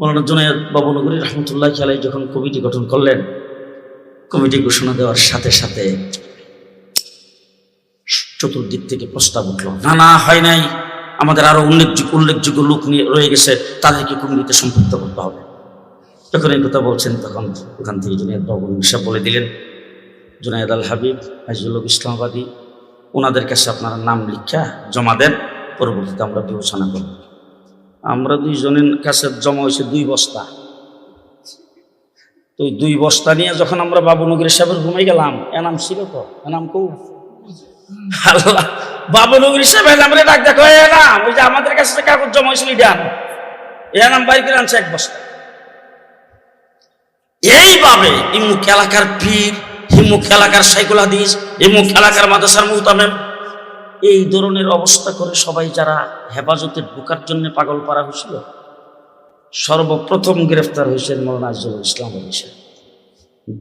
মৌলানা জুনায়দ বাবুনগরী রহমতুল্লাহ আলাই যখন কমিটি গঠন করলেন, কমিটি ঘোষণা দেওয়ার সাথে সাথে চতুর্দিক থেকে প্রস্তাব উঠল, না না, হয় নাই। আমাদের আরও উল্লেখযোগ্য উল্লেখযোগ্য লোক নিয়ে রয়ে গেছে, তাদেরকে কমিটিতে সম্পৃক্ত করতে হবে। যখন এই কথা বলছেন, তখন ওখান থেকে জুনায়দ বাবু সাহেব বলে দিলেন, জুনায়দ আল হাবিব হাজিউল ইসলামাবাদী, ওনাদের কাছে আপনারা নাম লিখা জমা দেন, পরবর্তীতে আমরা বিবেচনা করব। আমরা দুইজনের কাছে জমা হয়েছে দুই বস্তা। তো দুই বস্তা নিয়ে যখন আমরা বাবুনগরী সাহেবের ঘুমাই গেলাম, এনাম ছিল তো, এনাম কৌ? আল্লাহ বাবুনগরী সাহেব এনাম রে ডাক দেখো এনাম, ওই যে আমাদের কাছে কাগজ জমা হয়েছিল আনো। এনাম বাইর করে আনছে এক বস্তা। এইভাবে ইমুক এলাকার পীর হিমুক এলাকার সাইকুল হাদিস ইমুক এলাকার মাদ্রাসার মুহতামেম এই ধরনের অবস্থা করে সবাই যারা হেফাজতে ঢোকার জন্য পাগল পারা হয়েছিল, সর্বপ্রথম গ্রেফতার হয়েছেন মৌলানা আজুল ইসলাম আলী সাহেব।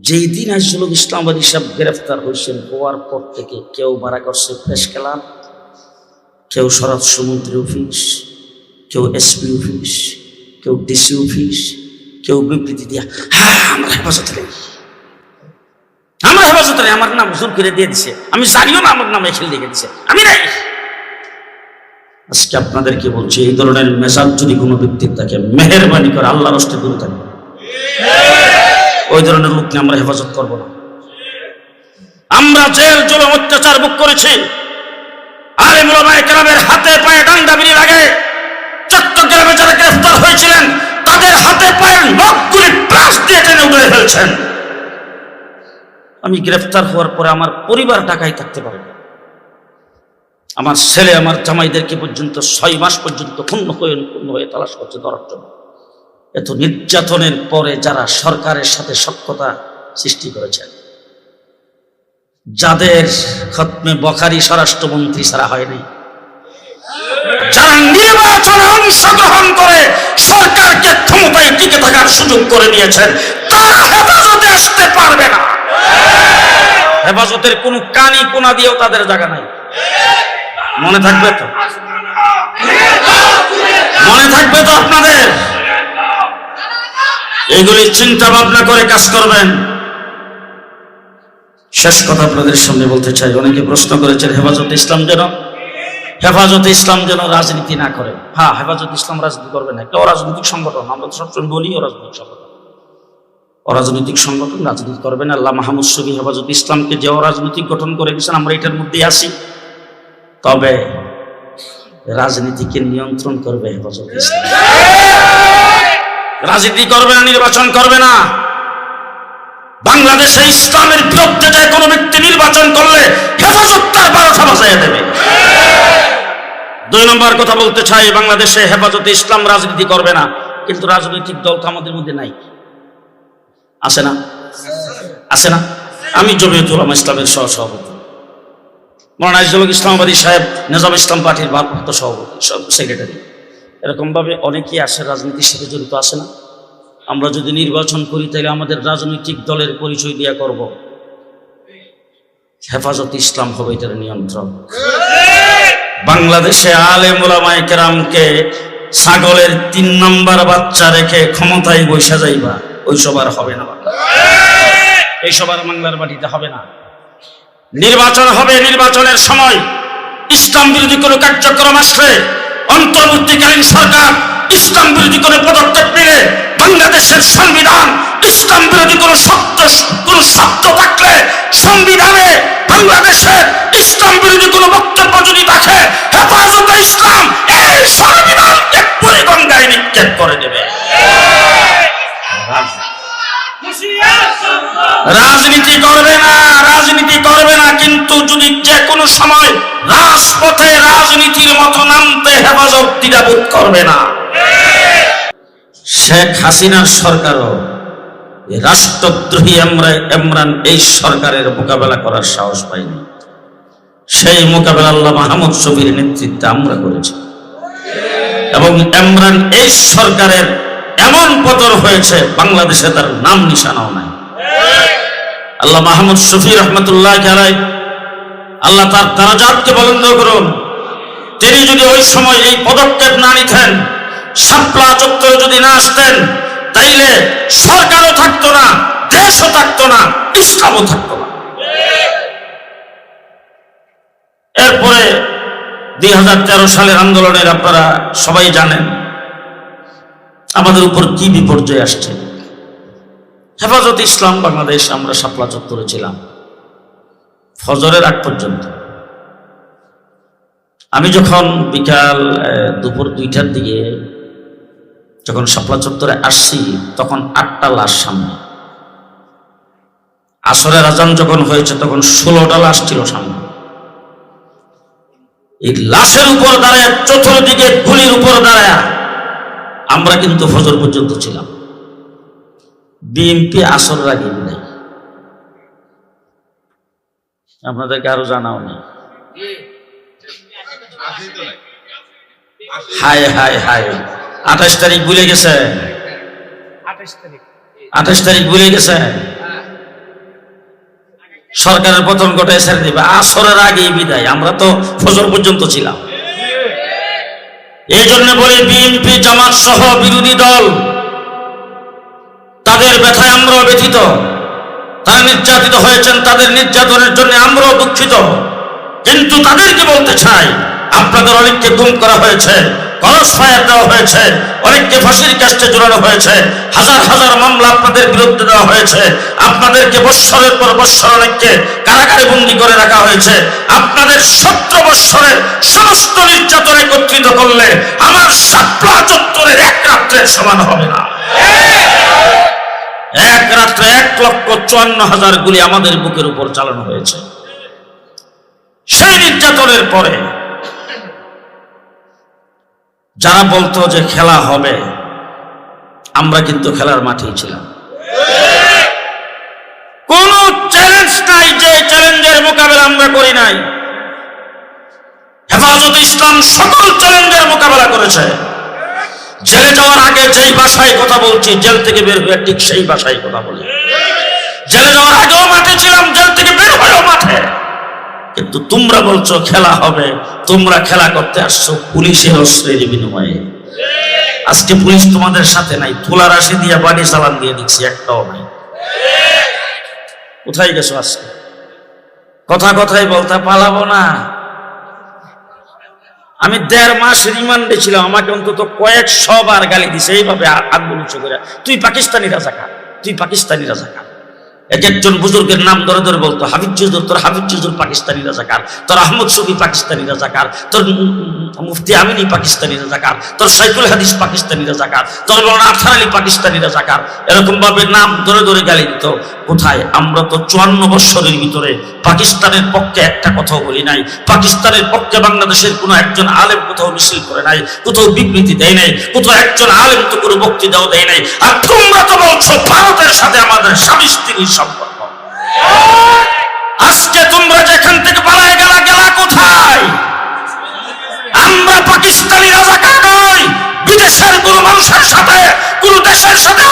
যেই দিন আজুল ইসলাম আলী সাহেব গ্রেফতার হয়েছেন, হওয়ার পর থেকে কেউ মারা করছে প্রেস খেলাম কেউ স্বরাষ্ট্রমন্ত্রী অফিস, কেউ এসপি অফিস, কেউ ডিসি অফিস, কেউ বিবৃতি দিয়া হ্যাঁ আমরা হেফাজতে নেই। আমার আমার নাম জোর করে দিয়ে দিছে। আমি জানিও না আমার নাম এখানে লিখে দিছে আমি নাই। আজকে আপনাদেরকে বলছি, এই ধরনের মেজাজ যদি কোনো ব্যক্তির থাকে, মেহরবানি করে আল্লাহর হস্তে দূরে থাকবে। ওই ধরনের লোককে আমরা হেফাজত করব না। আমরা জেল, জুলুম, অত্যাচার বুক করেছি। আরে মুলামায়ে কেরামের হাতে পায়ে ডান্ডা বিলি লাগে। চট্টগ্রামে যারা গ্রেফতার হয়েছিলেন, তাদের হাতে পায়ে নখগুলি প্লাস দিয়ে টেনে উড়ে ফেলছেন। আমি গ্রেফতার হওয়ার পরে আমার পরিবার ঢাকায় থাকতে পারে আমার ছেলে, আমার জামাইদেরকে পর্যন্ত ছয় মাস পর্যন্ত ক্ষুণ্ণ হয়ে ক্ষুণ্ণ হয়ে তালাশ করছে ধরার জন্য। এত নির্যাতনের পরে যারা সরকারের সাথে সক্ষতা সৃষ্টি করেছেন যাদের খতমে বখারি স্বরাষ্ট্রমন্ত্রী ছাড়া হয়নি, যারা নির্বাচনে অংশগ্রহণ করে সরকারকে ক্ষমতায় টিকে থাকার সুযোগ করে নিয়েছেন, তারা হেফাজতে আসতে পারবে না। হেফাজতের কোন কানি কোনা দিয়েও তাদের জায়গা নাই। মনে থাকবে তো? মনে থাকবে তো আপনাদের? এগুলি চিন্তা ভাবনা করে কাজ করবেন। শেষ কথা আপনাদের সামনে বলতে চাই। অনেকে প্রশ্ন করেছেন, হেফাজত ইসলাম যেন হেফাজত ইসলাম যেন রাজনীতি না করে। হ্যাঁ হেফাজত ইসলাম রাজনীতি করবে না। একটা অরাজনৈতিক সংগঠন। আমরা সবসময় বলি অরাজনৈতিক সংগঠন। অরাজনৈতিক সংগঠন রাজনীতি করবে না। আল্লাহ মাহমুদ শফি হেফাজত ইসলামকে যে অরাজনৈতিক গঠন করে গেছেন, আমরা এটার মধ্যেই আসি তবে রাজনীতিকে নিয়ন্ত্রণ করবে হেফাজত ইসলাম। রাজনীতি করবে না, নির্বাচন করবে না। বাংলাদেশে ইসলামের বিরুদ্ধে যে কোনো ব্যক্তি নির্বাচন করলে হেফাজত তার বারোটা বাজাইয়া দেবে। দুই নম্বর কথা বলতে চাই, বাংলাদেশে হেফাজতে ইসলাম রাজনীতি করবে না। কিন্তু রাজনৈতিক দল তো আমাদের মধ্যে নাই। আছে না? আছে না? আমি জমিয়তুল আলম ইসলামের সহ সভাপতি মৌলানা ইসলাম ইসলামাবাদী সাহেব, নিজাম ইসলাম পার্টির ভারপ্রাপ্ত সভাপতি সেক্রেটারি এরকমভাবে অনেকেই আসে, রাজনীতির সাথে জড়িত আসে না। আমরা যদি নির্বাচন করি, তাহলে আমাদের রাজনৈতিক দলের পরিচয় দিয়া করব। হেফাজত ইসলাম হবে এটার নিয়ন্ত্রণ। বাংলাদেশে আলে মোলামায় কেরামকে ছাগলের তিন নম্বর বাচ্চা রেখে ক্ষমতায় বৈশা যাইবা। ওইসব সবার হবে না। এই সবার বাংলার বাড়িতে হবে না। নির্বাচন হবে নির্বাচনের সময়। ইসলাম বিরোধী কোনো কার্যক্রম আসলে অন্তর্বর্তীকালীন সরকার ইসলাম বিরোধী কোনো পদক্ষেপ নিলে বাংলাদেশের সংবিধান ইসলাম বিরোধী কোনো শব্দ করবে না, রাজনীতি করবে না, কিন্তু যদি যে কোনো সময় রাজপথে রাজনীতির মতো নামতে হেফাজত দ্বিধাবোধ করবে না। শেখ হাসিনার সরকারও রাষ্ট্রদ্রোহী এমরা- এমরান এই সরকারের মোকাবেলা করার সাহস পায়নি। সেই মোকাবেলা আল্লাহ মাহমুদ নেতৃত্বে আমরা করেছি। এবং এমরান এই সরকারের এমন পতন হয়েছে, বাংলাদেশে তার নাম নিশানাও নাই। আল্লাহ মাহমুদ শফি রহমতুল্লাহ আলাই আল্লাহ তার তারাজাতকে বলন্দ করুন। তিনি যদি ওই সময় এই পদক্ষেপ না নিতেন, শাপলা চত্বরে যদি না আসতেন, তাইলে সরকারও থাকতো না, দেশও থাকতো না, ইসলামও থাকতো না। এরপরে দুই হাজার তেরো সালের আন্দোলনের আপনারা সবাই জানেন, আমাদের উপর কি বিপর্যয় আসছে। হেফাজত ইসলাম বাংলাদেশ আমরা সাপলা চত্বরে ছিলাম। ফজরের আগ পর্যন্ত। আমি যখন বিকাল দুপুর দুইটার দিকে যখন সাপলা চত্বরে আসছি, তখন আটটা লাশ সামনে। আসরের আজান যখন হয়েছে, তখন ষোলোটা লাশ ছিল সামনে। এই লাশের উপর দাঁড়ায় চতুর্দিকে গুলির উপর দাঁড়ায়। আমরা কিন্তু ফজর পর্যন্ত ছিলাম। বিএনপি আসর আগে বিদায় আপনাদেরকে আরও জানাও নেই হায় হায় হায়। আঠাশ তারিখ ভুলে গেছে? আঠাশ তারিখ। ভুলে গেছে? সরকারের পতন ঘটায় ছেড়ে দিবে আসরের আগেই বিদায়। আমরা তো ফজর পর্যন্ত ছিলাম। এই জন্য বলি বিএনপি জামাত সহ বিরোধী দল তাদের ব্যথায় আমরাও ব্যথিত। তারা নির্যাতিত হয়েছেন, তাদের নির্যাতনের জন্য আমরাও দুঃখিত। কিন্তু তাদেরকে বলতে চাই? আপনাদের অনেককে গুম করা হয়েছে, কলস দেওয়া হয়েছে, অনেককে হয়েছে, হাজার হাজার মামলা আপনাদের বিরুদ্ধে দেওয়া হয়েছে। অনেককে কারাগারে বন্দি করে রাখা হয়েছে। আপনাদের সতেরো বৎসরের সমস্ত নির্যাতন একত্রিত করলে আমার সাপলা চত্বরের এক রাত্রের সমান হবে না। লক্ষ চুয়ান্ন হাজার গুলি আমাদের বুকের উপর চালানো হয়েছে। সেই নির্যাতনের পরে যারা বলতো যে খেলা হবে, আমরা কিন্তু খেলার মাঠেই ছিলাম। কোন চ্যালেঞ্জ নাই যে চ্যালেঞ্জের মোকাবেলা আমরা করি নাই। হেফাজত ইসলাম সকল চ্যালেঞ্জের মোকাবেলা করেছে। জেলে যাওয়ার আগে যেই ভাষায় কথা বলছি, জেল থেকে বের হয়ে ঠিক সেই ভাষায় কথা বলি। জেলে যাওয়ার আগেও মাঠে ছিলাম, জেল থেকে বের হয়েও মাঠে। কিন্তু তোমরা বলছো, খেলা হবে। তোমরা খেলা করতে আসছো পুলিশের অস্ত্রের বিনিময়ে। আজকে পুলিশ তোমাদের সাথে নাই তুলার আসি দিয়ে বাড়ি চালান দিয়ে দিচ্ছি, একটাও নাই। কোথায় গেছো আজকে? কথা কথাই বলতে পালাবো না। আমি দেড় মাস রিমান্ডে ছিলাম, আমাকে অন্তত কয়েকশো বার গালি দিছে, এইভাবে আগুন উঁচু করে। তুই পাকিস্তানি রাজাকার তুই পাকিস্তানি রাজাকার এক একজন বুজুর্গের নাম ধরে ধরে বলতো, হাবিব জুজুর, তোর হাবিব জুজুর পাকিস্তানি রাজাকার, তোর আহমদ শফি পাকিস্তানি রাজাকার, তোর মুফতি আমিনী পাকিস্তানি রাজাকার, তোর সাইকুল হাদিস পাকিস্তানি রাজাকার, তোর বলুন আফসার আলী পাকিস্তানি রাজাকার। এরকম ভাবে নাম ধরে ধরে গালি দিত। কোথায়? আমরা তো চুয়ান্ন বৎসরের ভিতরে পাকিস্তানের পক্ষে একটা কথাও বলি নাই। পাকিস্তানের পক্ষে বাংলাদেশের কোনো একজন আলেম কোথাও মিছিল করে নাই, কোথাও বিবৃতি দেয় নাই, কোথাও একজন আলেম তো কোনো বক্তৃতাও দেয় নাই। আর তোমরা তো বলছো, ভারতের সাথে আমাদের স্বামী স্ত্রীর সম্পর্ক। আজকে তোমরা যেখান থেকে পালায় গেলা গেলা কোথায়? আমরা পাকিস্তানি রাজাকার নই, বিদেশের কোনো মানুষের সাথে, কোনো দেশের সাথে